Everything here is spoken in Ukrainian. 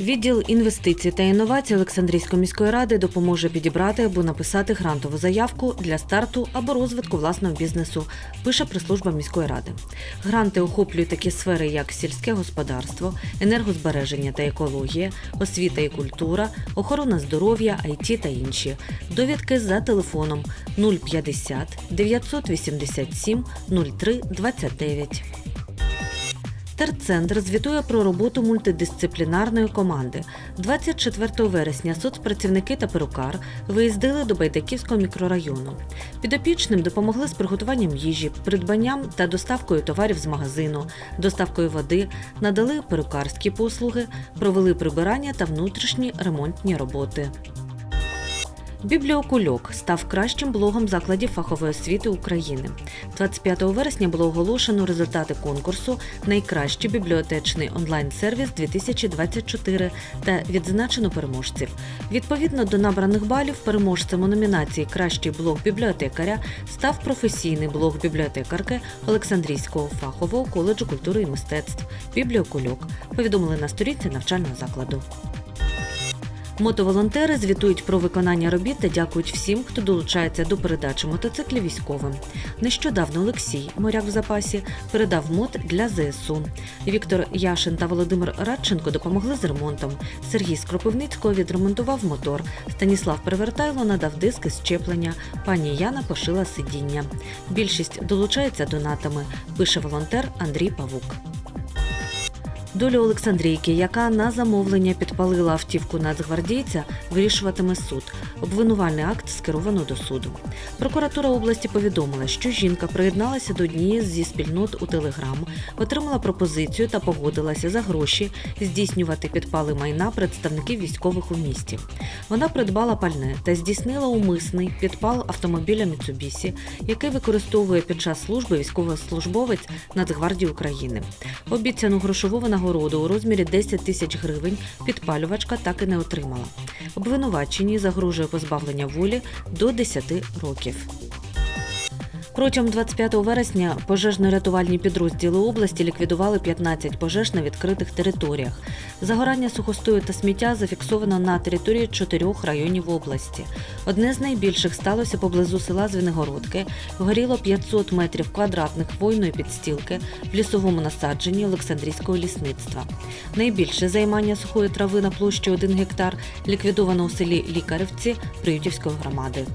Відділ інвестицій та інновацій Олександрійської міської ради допоможе підібрати або написати грантову заявку для старту або розвитку власного бізнесу, пише прес-служба міської ради. Гранти охоплюють такі сфери, як сільське господарство, енергозбереження та екологія, освіта і культура, охорона здоров'я, IT та інші. Довідки за телефоном 050 987 03 29. Терцентр звітує про роботу мультидисциплінарної команди. 24 вересня соцпрацівники та перукар виїздили до Байдаківського мікрорайону. Підопічним допомогли з приготуванням їжі, придбанням та доставкою товарів з магазину, доставкою води, надали перукарські послуги, провели прибирання та внутрішні ремонтні роботи. Бібліокульок став кращим блогом закладів фахової освіти України. 25 вересня було оголошено результати конкурсу Найкращий бібліотечний онлайн-сервіс 2024 та відзначено переможців. Відповідно до набраних балів, переможцем у номінації Кращий блог бібліотекаря став професійний блог бібліотекарки Олександрійського фахового коледжу культури і мистецтв Бібліокульок. Повідомили на сторінці навчального закладу. Мотоволонтери звітують про виконання робіт та дякують всім, хто долучається до передачі мотоциклів військовим. Нещодавно Олексій, моряк в запасі, передав мот для ЗСУ. Віктор Яшин та Володимир Радченко допомогли з ремонтом. Сергій Скропивницького відремонтував мотор. Станіслав Перевертайло надав диски щеплення. Пані Яна пошила сидіння. Більшість долучається донатами, пише волонтер Андрій Павук. Долю Олександрійки, яка на замовлення підпалила автівку нацгвардійця, вирішуватиме суд. Обвинувальний акт скеровано до суду. Прокуратура області повідомила, що жінка приєдналася до однієї зі спільнот у Телеграм, отримала пропозицію та погодилася за гроші здійснювати підпали майна представників військових у місті. Вона придбала пальне та здійснила умисний підпал автомобіля Міцубісі, який використовує під час служби військовослужбовець Нацгвардії України. Обіцяну грошову нагороду у розмірі 10 тисяч гривень підпалювачка так і не отримала. Обвинуваченій загрожує позбавлення волі до 10 років. Протягом 25 вересня пожежно-рятувальні підрозділи області ліквідували 15 пожеж на відкритих територіях. Загорання сухостою та сміття зафіксовано на території чотирьох районів області. Одне з найбільших сталося поблизу села Звенигородки. Горіло 500 метрів квадратних хвойної підстілки в лісовому насадженні Олександрійського лісництва. Найбільше займання сухої трави на площі 1 гектар ліквідовано у селі Лікаревці Приютівської громади.